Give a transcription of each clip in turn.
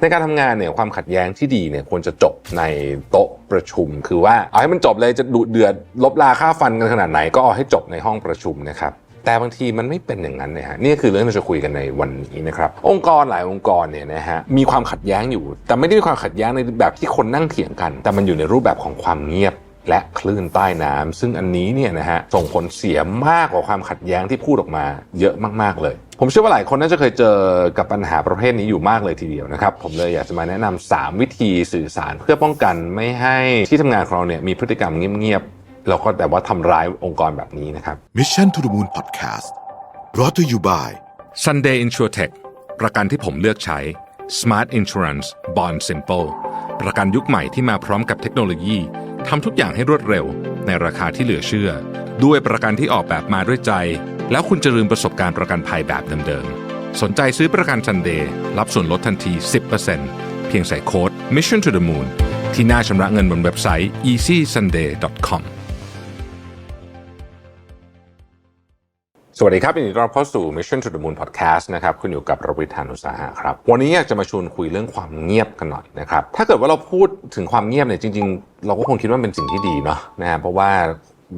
ในการทำงานเนี่ยความขัดแย้งที่ดีเนี่ยควรจะจบในโต๊ะประชุม คือว่าเอาให้มันจบเลยจะดุเดือดลบลาค่าฟันกันขนาดไหนก็เอาให้จบในห้องประชุมนะครับแต่บางทีมันไม่เป็นอย่างนั้นนะฮะนี่คือเรื่องที่เราจะคุยกันในวันนี้นะครับองค์กรหลายองค์กรเนี่ยนะฮะมีความขัดแย้งอยู่ แต่ไม่ได้มีความขัดแย้งในแบบที่คนนั่งเถียงกัน แต่มันอยู่ในรูปแบบของความเงียบและคลื่นใต้น้ำซึ่งอันนี้เนี่ยนะฮะส่งผลเสียมากกว่าความขัดแย้งที่พูดออกมาเยอะมากๆเลย ผมเชื่อว่าหลายคนน่าจะเคยเจอกับปัญหาประเภทนี้อยู่มากเลยทีเดียวนะครับ ผมเลยอยากจะมาแนะนำ3วิธีสื่อสารเพื่อป้องกันไม่ให้ที่ทำงานของเราเนี่ยมีพฤติกรรมเงียบๆแล้วก็แต่ว่าทำร้ายองค์กรแบบนี้นะครับ Mission to the Moon Podcast brought to you by Sunday InsurTech ประกันที่ผมเลือกใช้ Smart Insurance Bond Simple ประกันยุคใหม่ที่มาพร้อมกับเทคโนโลยีทำทุกอย่างให้รวดเร็ว ในราคาที่เหลือเชื่อ ด้วยประกันที่ออกแบบมาด้วยใจ แล้วคุณจะลืมประสบการณ์ประกันภัยแบบเดิมๆ สนใจซื้อประกัน Sunday รับส่วนลดทันที 10%เพียงใส่โค้ด Mission to the Moon ที่หน้าชำระเงินบนเว็บไซต์ easysunday.com สวัสดีครับยินดีต้อนรับเข้าสู่ Mission to the Moon Podcast นะครับคุณอยู่กับรวิทยานุสาหะครับ วันนี้อยากจะมาชวนคุยเรื่องความเงียบกันหน่อยนะครับ ถ้าเกิดว่าเราพูดถึงความเงียบเนี่ยจริง ๆ เราก็คงคิดว่าเป็นสิ่งที่ดีเนาะนะฮะเพราะว่า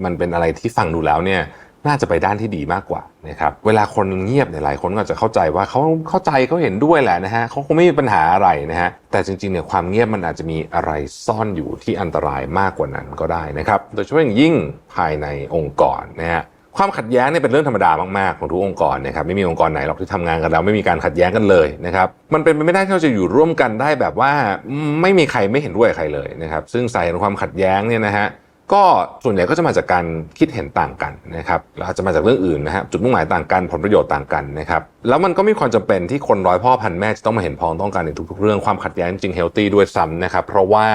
มันเป็นอะไรที่ฟังดูแล้วเนี่ยน่าจะไปด้านที่ดีมากกว่านะครับเวลาคนเงียบเนี่ยหลายคนก็จะเข้าใจว่าเขาเข้าใจเขาเห็นด้วยแหละนะฮะเขาคงไม่มีปัญหาอะไรนะฮะแต่จริงๆเนี่ยความเงียบมันอาจจะมีอะไรซ่อนอยู่ที่อันตรายมากกว่านั้นก็ได้นะครับโดยเฉพาะอย่างยิ่งภายในองค์กรนะฮะความขัดแย้งเนี่ยเป็นเรื่องธรรมดามากๆของทุกองค์กรนะครับไม่มีองค์กรไหนหรอกที่ทำงานกันแล้วไม่มีการขัดแย้งกันเลยนะครับมันเป็นไปไม่ได้ที่เราจะอยู่ร่วมกันได้แบบว่าไม่มีใครไม่เห็นด้วยใครเลยนะครับซึ่งสาเหตุของความขัดแย้งเนี่ยนะฮะ ก็ส่วนใหญ่ก็จะมาจากการคิดเห็นต่างกันนะครับแล้วอาจจะมาจากเรื่องอื่นนะฮะจุดมุ่งหมายต่างกันผลประโยชน์ต่างกันนะครับแล้วมันก็มีความจำเป็นที่คนร้อยพ่อพันแม่จะต้องมาเห็นพ้องต้องกันในทุกๆเรื่องความขัดแย้งจริงเฮลตี้ด้วยซ้ำนะครับเพราะว่า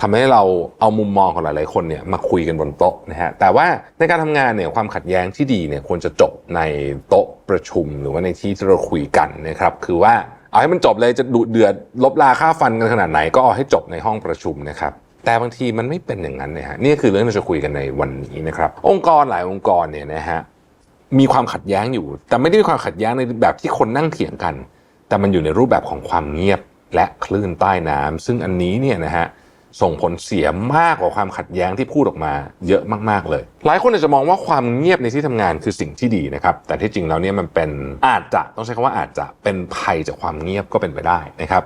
ทำให้เราเอามุมมองของหลายๆคนเนี่ยมาคุยกันบนโต๊ะนะฮะแต่ว่าในการทำงานเนี่ยความขัดแย้งที่ดีเนี่ยควรจะจบในโต๊ะประชุมหรือว่าในที่ที่เราคุยกันนะครับคือว่าเอาให้มันจบเลยจะดุเดือดลบลาค่าฟันกันขนาดไหนก็เอาให้จบในห้องประชุมนะครับ แต่บางทีมันไม่เป็นอย่างนั้นนะฮะนี่คือเรื่องที่เราจะคุยกันในวันนี้นะครับ องค์กรหลายองค์กรเนี่ยนะฮะมีความขัดแย้งอยู่ แต่ไม่ได้มีความขัดแย้งในแบบที่คนนั่งเถียงกัน แต่มันอยู่ในรูปแบบของความเงียบและคลื่นใต้น้ำซึ่งอันนี้เนี่ยนะฮะส่งผลเสียมากกว่าความขัดแย้งที่พูดออกมาเยอะมากๆเลย หลายคนอาจจะมองว่าความเงียบในที่ทำงานคือสิ่งที่ดีนะครับ แต่ที่จริงแล้วเนี่ยมันเป็นอาจจะต้องใช้คำว่าอาจจะเป็นภัยจากความเงียบก็เป็นไปได้นะครับ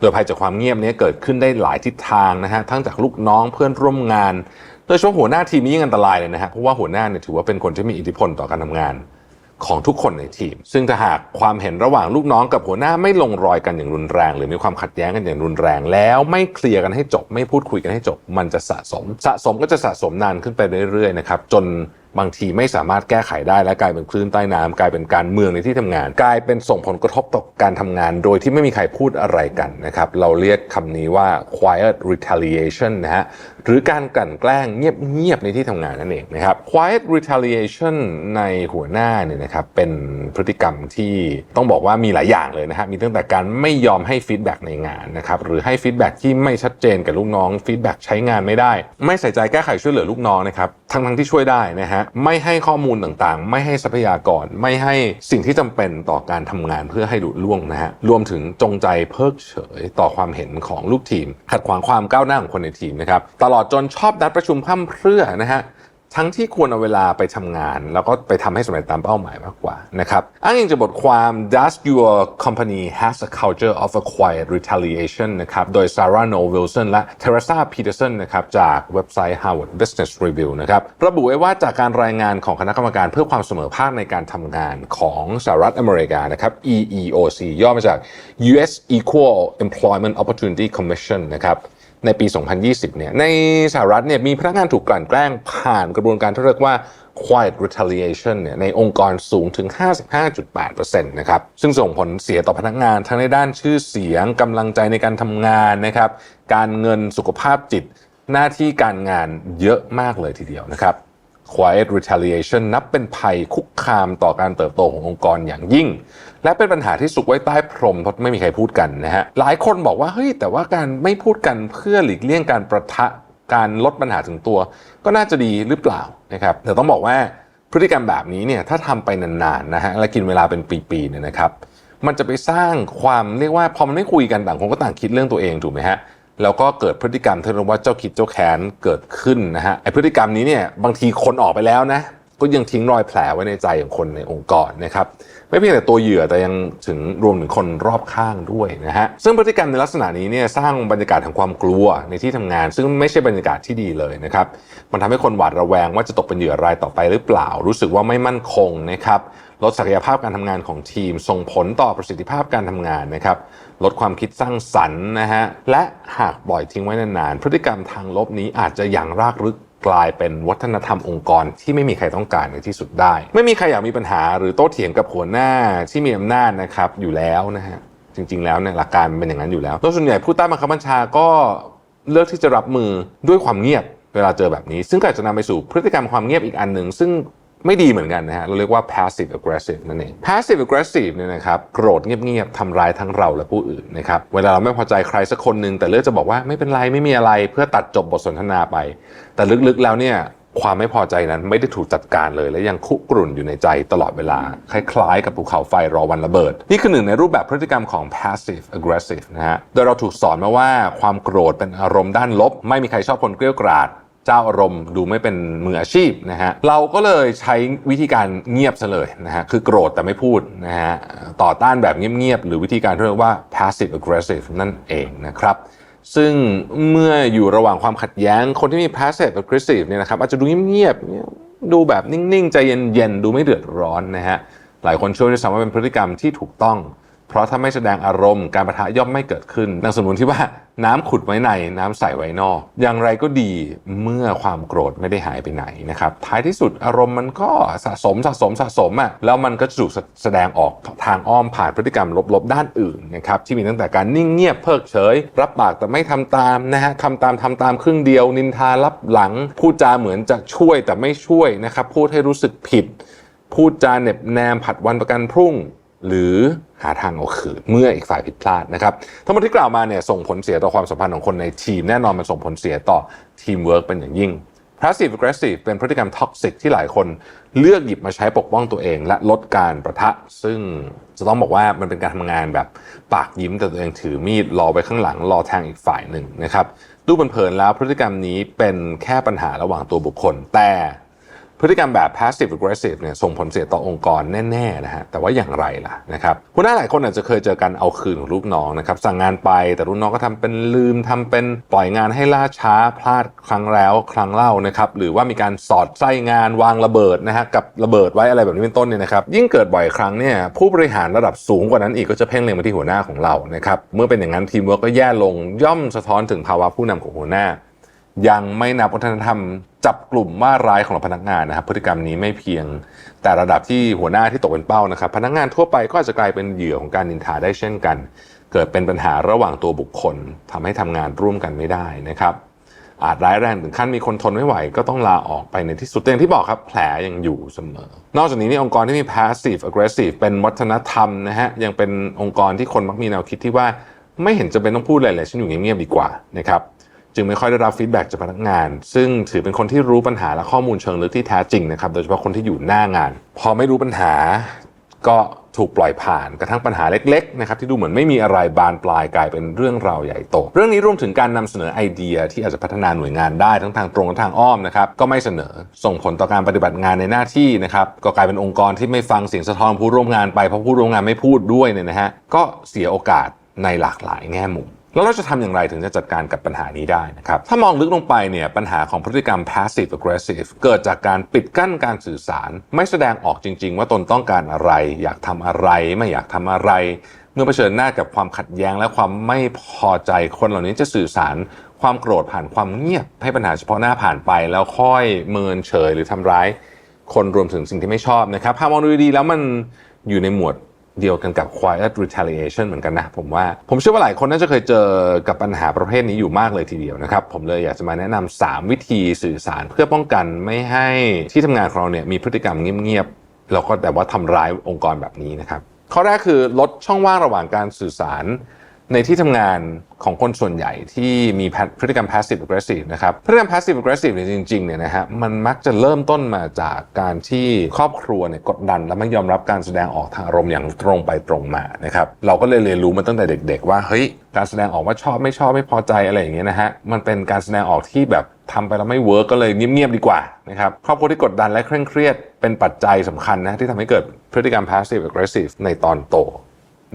โดยภัยจากความเงียบเนี้เกิดขึ้นได้หลายทิศทางนะฮะทั้งจากลูกน้องเพื่อนร่วมงาน โดยเฉพาะหัวหน้าทีมนี้ยิ่งอันตรายเลยนะฮะเพราะว่าหัวหน้าเนี่ยถือว่าเป็นคนที่มีอิทธิพลต่อการทำงานของทุกคนในทีม ซึ่งถ้าหากความเห็นระหว่างลูกน้องกับหัวหน้าไม่ลงรอยกันอย่างรุนแรง หรือมีความขัดแย้งกันอย่างรุนแรง แล้วไม่เคลียร์กันให้จบ ไม่พูดคุยกันให้จบ มันจะสะสม สะสมก็จะสะสมนานขึ้นไปเรื่อยๆนะครับจนบางทีไม่สามารถแก้ไขได้และกลายเป็นคลื่นใต้น้ำกลายเป็นการเมืองในที่ทำงาน กลายเป็นส่งผลกระทบต่อการทำงาน โดยที่ไม่มีใครพูดอะไรกันนะครับเราเรียกคำนี้ว่า quiet retaliation นะฮะหรือการกลั่นแกล้งเงียบๆในที่ทำงานนั่นเองนะครับ quiet retaliation ในหัวหน้าเนี่ยนะครับเป็นพฤติกรรมที่ต้องบอกว่ามีหลายอย่างเลยนะฮะมีตั้งแต่การไม่ยอมให้ฟีดแบ็กในงานนะครับหรือให้ฟีดแบ็กที่ไม่ชัดเจนกับลูกน้องฟีดแบ็กใช้งานไม่ได้ ไม่ใส่ใจแก้ไขช่วยเหลือลูกน้องนะครับทั้งทั้งๆที่ช่วยได้นะฮะไม่ให้ข้อมูลต่างๆ ไม่ให้ทรัพยากร ไม่ให้สิ่งที่จำเป็นต่อการทำงานเพื่อให้หลุดล่วงนะฮะรวมถึงจงใจเพิกเฉยต่อความเห็นของลูกทีม ขัดขวางความก้าวหน้าของคนในทีมนะครับตลอดจนชอบนัดประชุมพร่ำเพรื่อนะฮะ ทั้งที่ควรเอาเวลาไปทำงาน แล้วก็ไปทำให้สำเร็จตามเป้าหมายมากกว่านะครับอ้างอิงจากบทความ Does your company has a culture of a quiet retaliation นะครับโดย Sarah No Wilson และ Teresa Peterson นะครับจากเว็บไซต์ Harvard Business Review นะครับระบุไว้ว่าจากการรายงานของคณะกรรมการเพื่อความเสมอภาคในการทำงานของสหรัฐอเมริกานะครับ EEOC ย่อมาจาก US Equal Employment Opportunity Commission นะครับ ในปี 2020 เนี่ย ในสหรัฐเนี่ยมีพนักงานถูกกลั่นแกล้งผ่านกระบวนการที่เรียกว่า quiet retaliation เนี่ยในองค์กรสูงถึง 55.8%นะครับ ซึ่งส่งผลเสียต่อพนักงานทั้งในด้านชื่อเสียงกำลังใจในการทำงานนะครับ การเงินสุขภาพจิตหน้าที่การงานเยอะมากเลยทีเดียวนะครับ quiet retaliation นับเป็นภัยคุกคามต่อการเติบโตขององค์กรอย่างยิ่ง และเป็นปัญหาที่สุกไว้ใต้พรมเพราะไม่มีใครพูดกันนะฮะ หลายคนบอกว่าเฮ้ยแต่ว่าการไม่พูดกันเพื่อหลีกเลี่ยงการประทะการลดปัญหาถึงตัว ก็น่าจะดีหรือเปล่านะครับแต่ต้องบอกว่าพฤติกรรมแบบนี้เนี่ยถ้าทำไปนานๆนะฮะและกินเวลาเป็นปีๆเนี่ยนะครับ มันจะไปสร้างความเรียกว่าพอมันไม่คุยกันต่างคนก็ต่างคิดเรื่องตัวเองถูกไหมฮะ แล้วก็เกิดพฤติกรรมที่เรียกว่าเจ้าคิดเจ้าแค้นเกิดขึ้นนะฮะไอพฤติกรรมนี้เนี่ยบางทีคนออกไปแล้วนะก็ยังทิ้งรอยแผลไว้ในใจของคนในองค์กรนะครับไม่เพียงแต่ตัวเหยื่อแต่ยังถึงรวมถึงคนรอบข้างด้วยนะฮะซึ่งพฤติกรรมในลักษณะนี้เนี่ยสร้างบรรยากาศแห่งความกลัวในที่ทำงาน ซึ่งไม่ใช่บรรยากาศที่ดีเลยนะครับมันทำให้คนหวาดระแวงว่าจะตกเป็นเหยื่อรายต่อไปหรือเปล่า รู้สึกว่าไม่มั่นคงนะครับ ลดศักยภาพการทำงานของทีม ส่งผลต่อประสิทธิภาพการทำงานนะครับ ลดความคิดสร้างสรรค์นะฮะ และหากปล่อยทิ้งไว้นานๆ พฤติกรรมทางลบนี้อาจจะอย่างรากลึกกลายเป็นวัฒนธรรมองค์กรที่ไม่มีใครต้องการในที่สุดได้ ไม่มีใครอยากมีปัญหาหรือโต้เถียงกับหัวหน้าที่มีอำนาจนะครับอยู่แล้วนะฮะ จริง ๆ แล้วเนี่ยหลักการมันเป็นอย่างนั้นอยู่แล้วโดยส่วนใหญ่ผู้ใต้บังคับบัญชาก็เลือกที่จะรับมือด้วยความเงียบเวลาเจอแบบนี้ ซึ่งก็อาจจะนำไปสู่พฤติกรรมความเงียบอีกอันหนึ่งซึ่ง ไม่ดีเหมือนกันนะฮะเราเรียกว่า passive aggressive นั่นเอง passive aggressive เนี่ยนะครับโกรธเงียบๆทำร้ายทั้งเราและผู้อื่นนะครับเวลาเราไม่พอใจใครสักคนหนึ่งแต่เลือกจะบอกว่าไม่เป็นไรไม่มีอะไรเพื่อตัดจบบทสนทนาไป แต่ลึกๆแล้วเนี่ยความไม่พอใจนั้นไม่ได้ถูกจัดการเลย และยังคุกรุ่นอยู่ในใจตลอดเวลา คล้ายๆ กับภูเขาไฟรอวันระเบิด นี่คือหนึ่งในรูปแบบพฤติกรรมของ passive aggressive นะฮะโดยเราถูกสอนมาว่าความโกรธเป็นอารมณ์ด้านลบ ไม่มีใครชอบคนเกลี้ยวกราด เจ้าอารมณ์ดูไม่เป็นมืออาชีพนะฮะเราก็เลยใช้วิธีการเงียบซะเลยนะฮะคือโกรธแต่ไม่พูดนะฮะต่อต้านแบบเงียบๆหรือวิธีการที่เรียกว่า passive aggressive นั่นเองนะครับซึ่งเมื่ออยู่ระหว่างความขัดแย้งคนที่มี passive aggressive เนี่ยนะครับอาจจะดูเงียบๆดูแบบนิ่งๆ ใจเย็นๆ ดูไม่เดือดร้อนนะฮะหลายคนเชื่อด้วยซ้ำว่าเป็นพฤติกรรมที่ถูกต้อง เพราะถ้าไม่แสดงอารมณ์การประทะย่อมไม่เกิดขึ้นดังสมมติที่ว่าน้ำขุดไว้ในน้ำใสไว้นอก อย่างไรก็ดีเมื่อความโกรธไม่ได้หายไปไหนนะครับท้ายที่สุดอารมณ์มันก็สะสมสะสมสะสมอะแล้วมันก็จะถูกแสดงออกทางอ้อมผ่านพฤติกรรมลบๆด้านอื่นนะครับที่มีตั้งแต่การนิ่งเงียบเพิกเฉย รับปากแต่ไม่ทำตามนะฮะทำตามทำตามครึ่งเดียว นินทารับหลัง พูดจาเหมือนจะช่วยแต่ไม่ช่วยนะครับพูดให้รู้สึกผิด พูดจาเหน็บแนมผัดวันประกันพรุ่ง หรือหาทางเอาคืนเมื่ออีกฝ่ายผิดพลาดนะครับทั้งหมดที่กล่าวมาเนี่ยส่งผลเสียต่อความสัมพันธ์ของคนในทีม แน่นอนมันส่งผลเสียต่อทีมเวิร์กเป็นอย่างยิ่ง passive aggressive เป็นพฤติกรรมท็อกซิกที่หลายคนเลือกหยิบมาใช้ปกป้องตัวเอง และลดการประทะ ซึ่งจะต้องบอกว่ามันเป็นการทำงานแบบปากยิ้มแต่ตัวเองถือมีดรอไปข้างหลังรอแทงอีกฝ่ายหนึ่งนะครับดูเผินๆแล้วพฤติกรรมนี้เป็นแค่ปัญหาระหว่างตัวบุคคล แต่ พฤติกรรมแบบ passive aggressive เนี่ยส่งผลเสียต่อองค์กรแน่ๆนะฮะแต่ว่าอย่างไรล่ะนะครับหัวหน้าหลายคนอาจจะเคยเจอกันเอาคืนของลูกน้องนะครับสั่งงานไปแต่ลูกน้องก็ทำเป็นลืมทำเป็นปล่อยงานให้ล่าช้าพลาดครั้งแล้วครั้งเล่านะครับหรือว่ามีการสอดไส้งานวางระเบิดนะฮะกับระเบิดไว้อะไรแบบนี้เป็นต้นเนี่ยนะครับยิ่งเกิดบ่อยครั้งเนี่ยผู้บริหารระดับสูงกว่านั้นอีกก็จะเพ่งเล็งไปที่หัวหน้าของเรานะครับเมื่อเป็นอย่างนั้นทีมเวิร์กก็แย่ลงย่อมสะท้อนถึงภาวะผู้นำของหัวหน้า ยังไม่นับวัฒนธรรมจับกลุ่มว่าร้ายของพนักงานนะครับ พฤติกรรมนี้ไม่เพียงแต่ระดับที่หัวหน้าที่ตกเป็นเป้านะครับ พนักงานทั่วไปก็อาจจะกลายเป็นเหยื่อของการนินทาได้เช่นกัน เกิดเป็นปัญหาระหว่างตัวบุคคลทำให้ทำงานร่วมกันไม่ได้นะครับ อาจร้ายแรงถึงขั้นมีคนทนไม่ไหว ก็ต้องลาออกไปในที่สุดแต่อย่างที่บอกครับแผลยังอยู่เสมอ นอกจากนี้นี่องค์กรที่มี passive aggressive เป็นวัฒนธรรมนะฮะยังเป็นองค์กรที่คนมักมีแนวคิดที่ว่าไม่เห็นจะเป็นต้องพูดอะไรเลยฉันอยู่เงียบๆดีกว่านะครับ จึงไม่ค่อยได้รับฟีดแบ็กจากพนักงาน ซึ่งถือเป็นคนที่รู้ปัญหาและข้อมูลเชิงลึกที่แท้จริงนะครับ โดยเฉพาะคนที่อยู่หน้างาน พอไม่รู้ปัญหาก็ถูกปล่อยผ่านกระทั่งปัญหาเล็กๆนะครับที่ดูเหมือนไม่มีอะไรบานปลายกลายเป็นเรื่องราวใหญ่โต เรื่องนี้รวมถึงการนำเสนอไอเดียที่อาจจะพัฒนาหน่วยงานได้ทั้งทางตรงและทางอ้อมนะครับก็ไม่เสนอส่งผลต่อการปฏิบัติงานในหน้าที่นะครับก็กลายเป็นองค์กรที่ไม่ฟังเสียงสะท้อนผู้ร่วมงานไปเพราะผู้ร่วมงานไม่พูดด้วยเนี่ยนะฮะก็เสียโอกาสในหลากหลายแง่มุม แล้วเราจะทำอย่างไรถึงจะจัดการกับปัญหานี้ได้นะครับ ถ้ามองลึกลงไปเนี่ยปัญหาของพฤติกรรม passive aggressive เกิดจากการปิดกั้นการสื่อสาร ไม่แสดงออกจริง ๆ ว่าตนต้องการอะไร อยากทำอะไร ไม่อยากทำอะไร เมื่อเผชิญหน้ากับความขัดแย้งและความไม่พอใจคนเหล่านี้จะสื่อสารความโกรธผ่านความเงียบ ให้ปัญหาเฉพาะหน้าผ่านไป แล้วค่อยเมินเฉยหรือทำร้าย คนรวมถึงสิ่งที่ไม่ชอบนะครับถ้ามองดูดีแล้วมันอยู่ในหมวด เดียวกันกับ quiet retaliation เหมือนกันนะผมว่า ผมเชื่อว่าหลายคนน่าจะเคยเจอกับปัญหาประเภทนี้อยู่มากเลยทีเดียวนะครับ ผมเลยอยากจะมาแนะนำ3วิธีสื่อสารเพื่อป้องกันไม่ให้ที่ทำงานของเราเนี่ยมีพฤติกรรมเงียบๆแล้วก็แต่ว่าทำร้ายองค์กรแบบนี้นะครับข้อแรกคือลดช่องว่างระหว่างการสื่อสาร ในที่ทำงานของคนส่วนใหญ่ที่มีพฤติกรรม passive aggressive นะครับพฤติกรรม passive aggressive เนี่ยจริงๆเนี่ยนะฮะมันมักจะเริ่มต้นมาจากการที่ครอบครัวเนี่ยกดดัน และไม่ยอมรับการแสดงออกทางอารมณ์อย่างตรงไปตรงมานะครับเราก็เลยเรียนรู้มาตั้งแต่เด็ก ๆ ว่าเฮ้ยการแสดงออกว่าชอบไม่ชอบไม่พอใจอะไรอย่างเงี้ยนะฮะมันเป็นการแสดงออกที่แบบทำไปแล้วไม่เวิร์กก็เลยเงียบๆดีกว่านะครับครอบครัวที่กดดันและเคร่งเครียดเป็นปัจจัยสำคัญนะที่ทำให้เกิดพฤติกรรม passive aggressive ในตอนโต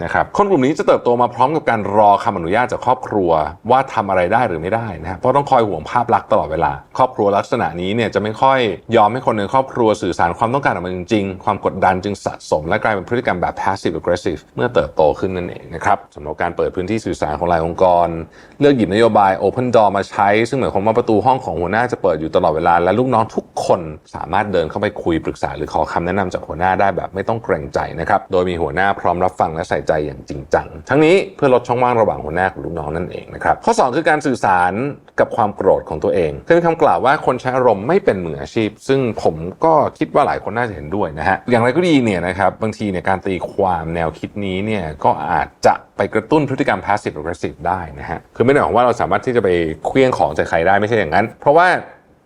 นะครับคนกลุ่มนี้จะเติบโตมาพร้อมกับการรอคำอนุญาตจากครอบครัวว่าทำอะไรได้หรือไม่ได้นะครับเพราะต้องคอยห่วงภาพลักษณ์ตลอดเวลา ครอบครัวลักษณะนี้เนี่ยจะไม่ค่อยยอมให้คนในครอบครัวสื่อสารความต้องการออกมาจริงๆ ความกดดันจึงสะสม และกลายเป็นพฤติกรรมแบบ passive aggressive เมื่อเติบโตขึ้นนั่นเองนะครับสำหรับการเปิดพื้นที่สื่อสารของหลายองค์กร เลือกหยิบนโยบาย open door มาใช้ ซึ่งหมายความว่าประตูห้องของหัวหน้าจะเปิดอยู่ตลอดเวลาและลูกน้องทุกคนสามารถเดินเข้าไปคุยปรึกษา หรือขอคำแนะนำจากหัวหน้าได้แบบไม่ต้องเกรงใจนะครับโดยมีหัวหน้าพร้อมรับฟังและใส่ใจอย่างจริงจัง ทั้งนี้เพื่อลดช่องว่างระหว่างหัวหน้ากับลูกน้องนั่นเองนะครับ ข้อ 2 คือการสื่อสารกับความโกรธของตัวเองคือมีคำกล่าวว่าคนใช้อารมณ์ไม่เป็นมืออาชีพ ซึ่งผมก็คิดว่าหลายคนน่าจะเห็นด้วยนะฮะ อย่างไรก็ดีเนี่ยนะครับบางทีเนี่ยการตีความแนวคิดนี้เนี่ยก็อาจจะไปกระตุ้นพฤติกรรม passive aggressive ได้นะฮะ คือไม่ได้หมายความว่าเราสามารถที่จะไปเคลี้ยงของใส่ใครได้ไม่ใช่อย่างนั้น เพราะว่า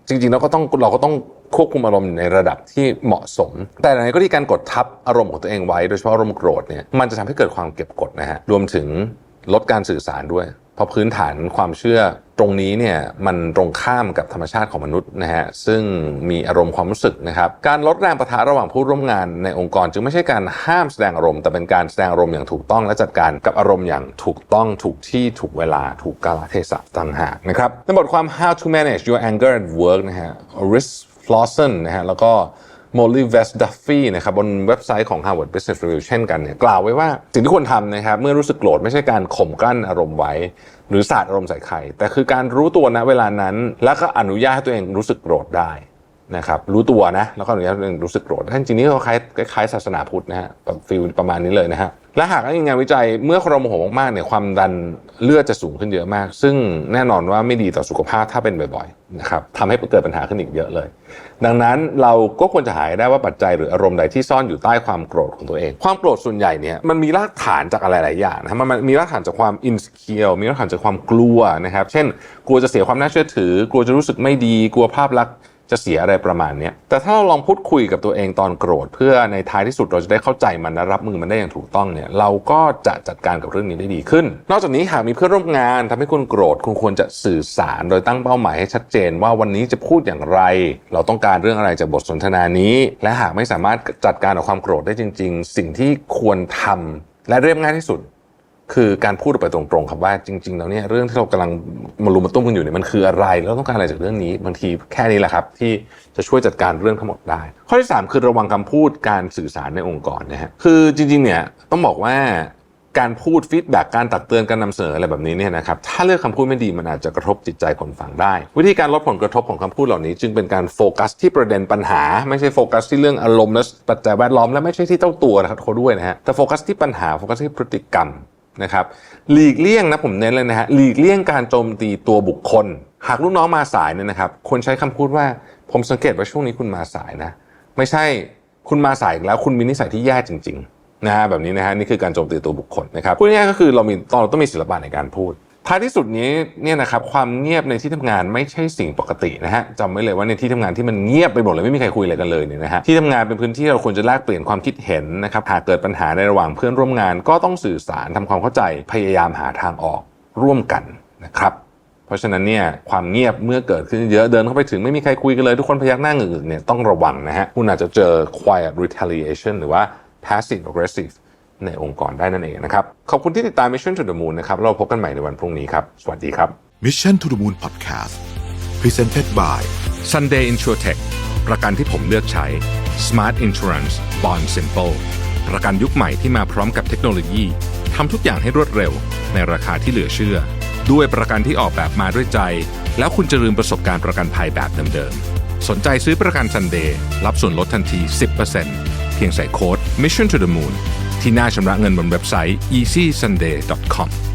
จริงๆเราก็ต้องเราก็ต้อง ควบคุมอารมณ์ในระดับที่เหมาะสม แต่ในก็ที่การกดทับอารมณ์ของตัวเองไว้โดยเฉพาะอารมณ์โกรธเนี่ยมันจะทำให้เกิดความเก็บกดนะฮะรวมถึงลดการสื่อสารด้วย เพราะพื้นฐานความเชื่อตรงนี้เนี่ยมันตรงข้ามกับธรรมชาติของมนุษย์นะฮะซึ่งมีอารมณ์ความรู้สึกนะครับการลดแรงประทะระหว่างผู้ร่วมงานในองค์กร จึงไม่ใช่การห้ามแสดงอารมณ์ แต่เป็นการแสดงอารมณ์อย่างถูกต้องและจัดการกับอารมณ์อย่างถูกต้องถูกที่ถูกเวลาถูกกาลเทศะต่างหากนะครับในบทความ how to manage your anger at work นะฮะ Risk Flosson นะฮะแล้วก็ Molly West Duffy นะครับบนเว็บไซต์ของ Harvard Business Review เช่นกันเนี่ยกล่าวไว้ว่าสิ่งที่ควรทำนะครับเมื่อรู้สึกโกรธไม่ใช่การข่มกลั้นอารมณ์ไว้ หรือสาดอารมณ์ใส่ใคร แต่คือการรู้ตัวณเวลานั้น แล้วก็อนุญาตให้ตัวเองรู้สึกโกรธได้ นะครับรู้ตัวนะแล้วก็อนุญาตให้ตัวเองรู้สึกโกรธท่านจริงๆนี่ก็คล้ายคล้ายศาสนาพุทธนะฮะแบบฟีลประมาณนี้เลยนะฮะและหากอ้างอิงงานวิจัยเมื่อเราโมโหมากๆเนี่ยความดันเลือดจะสูงขึ้นเยอะมาก ซึ่งแน่นอนว่าไม่ดีต่อสุขภาพถ้าเป็นบ่อยๆนะครับทำให้เกิดปัญหาขึ้นอีกเยอะเลย ดังนั้นเราก็ควรจะหายได้ว่าปัจจัยหรืออารมณ์ใดที่ซ่อนอยู่ใต้ความโกรธของตัวเอง ความโกรธส่วนใหญ่เนี่ยมันมีรากฐานจากอะไรหลายอย่างนะมันมันมีรากฐานจากความอินสเคียวมีรากฐานจากความกลัวนะครับ เช่น กลัวจะเสียความน่าเชื่อถือ กลัวจะรู้สึกไม่ดี กลัวภาพลักษณ์ จะเสียอะไรประมาณนี้แต่ถ้าเราลองพูดคุยกับตัวเองตอนโกรธ เพื่อในท้ายที่สุดเราจะได้เข้าใจมันและรับมือมันได้อย่างถูกต้องเนี่ยเราก็จะจัดการกับเรื่องนี้ได้ดีขึ้น นอกจากนี้หากมีเพื่อนร่วมงานทำให้คุณโกรธคุณควรจะสื่อสารโดยตั้งเป้าหมายให้ชัดเจนว่าวันนี้จะพูดอย่างไร เราต้องการเรื่องอะไรจากบทสนทนานี้ และหากไม่สามารถจัดการกับความโกรธได้จริง ๆ สิ่งที่ควรทำและเรียบง่ายที่สุด คือการพูดออกไปตรงๆครับว่าจริง ๆ แล้วเนี่ยเรื่องที่เรากำลังมารุมมาตุ้มกันอยู่เนี่ยมันคืออะไรแล้วเราต้องการอะไรจากเรื่องนี้บางทีแค่นี้แหละครับ ที่จะช่วยจัดการเรื่องทั้งหมดได้ ข้อที่ 3 คือระวังคำพูดการสื่อสารในองค์กรนะฮะคือจริงๆเนี่ยต้องบอกว่าการพูดฟีดแบ็กการตักเตือนการนำเสนออะไรแบบนี้เนี่ยนะครับถ้าเลือกคำพูดไม่ดีมันอาจจะกระทบจิตใจคนฟังได้ วิธีการลดผลกระทบของคำพูดเหล่านี้ จึงเป็นการโฟกัสที่ประเด็นปัญหา ไม่ใช่โฟกัสที่เรื่องอารมณ์และปัจจัยแวดล้อมและไม่ใช่ที่เจ้าตัวนะครับเขาด้วยนะฮะแต่โฟกัสที่ปัญหาโฟกัสที่พฤติกรรม นะครับหลีกเลี่ยงนะผมเน้นเลยนะฮะหลีกเลี่ยงการโจมตีตัวบุคคล หากลูกน้องมาสายเนี่ยนะครับควรใช้คำพูดว่าผมสังเกตว่าช่วงนี้คุณมาสายนะ ไม่ใช่คุณมาสายแล้วคุณมีนิสัยที่แย่จริง ๆ นะฮะแบบนี้นะฮะนี่คือการโจมตีตัวบุคคลนะครับพูดง่ายก็คือเรามีตอนเราต้องมีศิลปะในการพูด ท้ายที่สุดนี้เนี่ยนะครับความเงียบในที่ทำงานไม่ใช่สิ่งปกตินะฮะจำไว้เลยว่าในที่ทำงานที่มันเงียบไปหมดเลยไม่มีใครคุยอะไรกันเลยเนี่ยนะฮะที่ทำงานเป็นพื้นที่เราควรจะแลกเปลี่ยนความคิดเห็นนะครับหากเกิดปัญหาในระหว่างเพื่อนร่วมงาน ก็ต้องสื่อสารทำความเข้าใจพยายามหาทางออกร่วมกันนะครับเพราะฉะนั้นเนี่ยความเงียบเมื่อเกิดขึ้นเยอะเดินเข้าไปถึงไม่มีใครคุยกันเลย ทุกคนพยักหน้าหงึกเนี่ยต้องระวังนะฮะคุณอาจจะเจอ quiet retaliation หรือว่า passive aggressive ในองค์กรได้นั่นเองนะครับ ขอบคุณที่ติดตาม Mission to the Moon นะครับเราพบกันใหม่ในวันพรุ่งนี้ครับ สวัสดีครับ Mission to the Moon Podcast Presented by Sunday InsurTech ประกันที่ผมเลือกใช้ Smart Insurance Bond Simple ประกันยุคใหม่ที่มาพร้อมกับเทคโนโลยีทำทุกอย่างให้รวดเร็ว ในราคาที่เหลือเชื่อ ด้วยประกันที่ออกแบบมาด้วยใจ แล้วคุณจะลืมประสบการณ์ประกันภัยแบบเดิมๆสนใจซื้อประกัน Sunday รับส่วนลดทันที 10%เพียงใส่โค้ด Mission to the Moon ที่หน้าชำระเงินบนเว็บไซต์ easysunday.com